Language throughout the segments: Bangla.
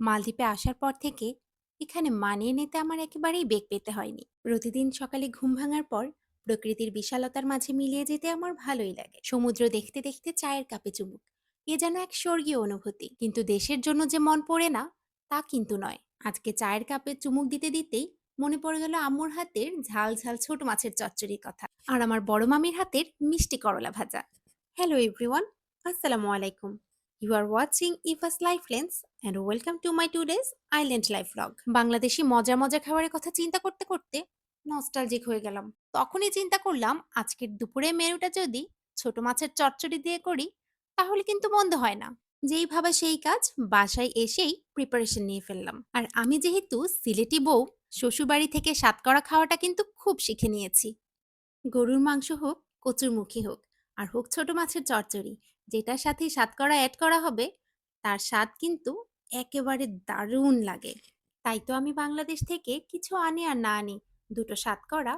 মালদ্বীপে আসার পর থেকে এখানে মানিয়ে নিতে আমার একেবারেই বেগ পেতে হয়নি। প্রতিদিন সকালে ঘুম ভাঙার পর প্রকৃতির বিশালতার মাঝে মিলিয়ে যেতে আমার ভালোই লাগে। সমুদ্র দেখতে দেখতে চায়ের কাপে চুমুক। এ যেন এক স্বর্গীয় অনুভূতি। কিন্তু দেশের জন্য যে মন পড়ে না, তা কিন্তু নয়। আজকে চায়ের কাপে চুমুক দিতে দিতেই মনে পড়ে গেল আম্মুর হাতের ঝাল ঝাল ছোট মাছের চচ্চড়ির কথা আর আমার বড় মামির হাতের মিষ্টি করলা ভাজা। হ্যালো এভরিওয়ান আসসালামু আলাইকুম। You are watching Ifa's life lens and welcome to my today's island life blog Bangladeshi মজা মজা খাবারের কথা চিন্তা করতে করতে নস্টালজিক হয়ে গেলাম। তখনই চিন্তা করলাম, আজকের দুপুরে মেনুটা যদি ছোট মাছের চচ্চড়ি দিয়ে করি, তাহলে কিন্তু মন্দ হয় না। যেইভাবে সেই কাজ বাসায় এসেই প্রিপারেশন নিয়ে ফেললাম। আর আমি যেহেতু সিলেটি বউ, শ্বশুরবাড়ি থেকে সাতকরা খাওয়াটা কিন্তু খুব শিখে নিয়েছি। গরুর মাংস হোক কচুরমুখী হোক, আর হোক ছোট মাছের চচ্চড়ি যেটার সাথে সাতকরা অ্যাড করা হবে, তার স্বাদ কিন্তু একেবারে দারুণ লাগে। তাই তো আমি বাংলাদেশ থেকে কিছু আনি আর না আনি, দুটো সাতকরা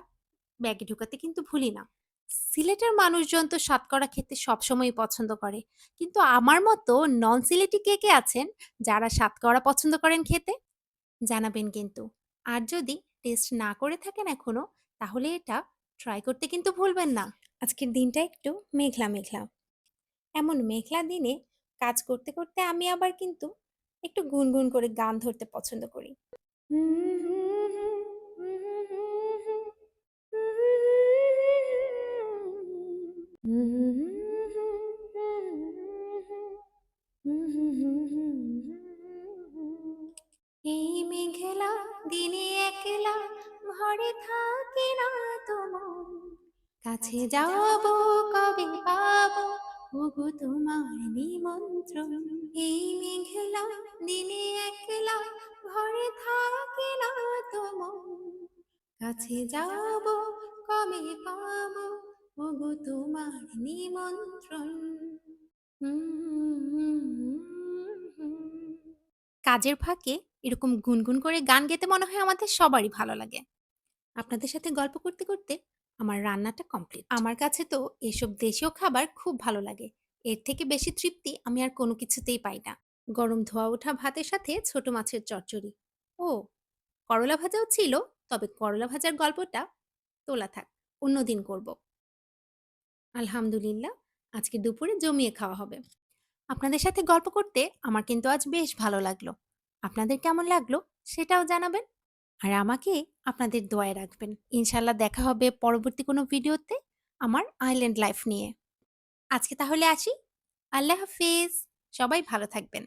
ব্যাগে ঢুকাতে কিন্তু ভুলি না। সিলেটের মানুষজন তো সাতকরা খেতে সবসময় পছন্দ করে। কিন্তু আমার মতো নন সিলেটি কে কে আছেন যারা সাতকরা পছন্দ করেন খেতে? জানাবেন কিন্তু। আর যদি টেস্ট না করে থাকেন এখনও, তাহলে এটা ট্রাই করতে কিন্তু ভুলবেন না। আজকের দিনটা একটু মেঘলা মেঘলা এমন মেঘলা দিনে কাজ করতে করতে আমি আবার কিন্তু একটু গুনগুন করে গান ধরতে পছন্দ করি। এই মেঘলা দিনে একলা ঘরে থাকে না তোমার। কাছে যাব কবে পাবো? ওগো তোমার নিমন্ত্রণ। এই মেঘলা দিনে একলা ঘরে থাকে না তোমার কাছে যাব কবে পাবো? ওগো তোমার নিমন্ত্রণ। কাজের ফাঁকে এরকম গুনগুন করে গান গেতে মনে হয় আমাদের সবারই ভালো লাগে। আপনাদের সাথে গল্প করতে করতে আমার রান্নাটা কমপ্লিট আমার কাছে তো এসব দেশীয় খাবার খুব ভালো লাগে। এর থেকে বেশি তৃপ্তি আমি আর কোনো কিছুতেই পাই না। গরম ধোয়া ওঠা ভাতের সাথে ছোট মাছের চচ্চড়ি। ও, করলা ভাজাও ছিল, তবে করলা ভাজার গল্পটা তোলা থাক, অন্যদিন করব। আলহামদুলিল্লাহ, আজকে দুপুরে জমিয়ে খাওয়া হবে। আপনাদের সাথে গল্প করতে আমার কিন্তু আজ বেশ ভালো লাগল। আপনাদের কেমন লাগল সেটাও জানাবেন। আর আমাকে আপনাদের দোয়ায় রাখবেন। ইনশাল্লাহ দেখা হবে পরবর্তী কোনো ভিডিওতে আমার আইল্যান্ড লাইফ নিয়ে। আজকে তাহলে আসি। আল্লাহ হাফিজ। সবাই ভালো থাকবেন।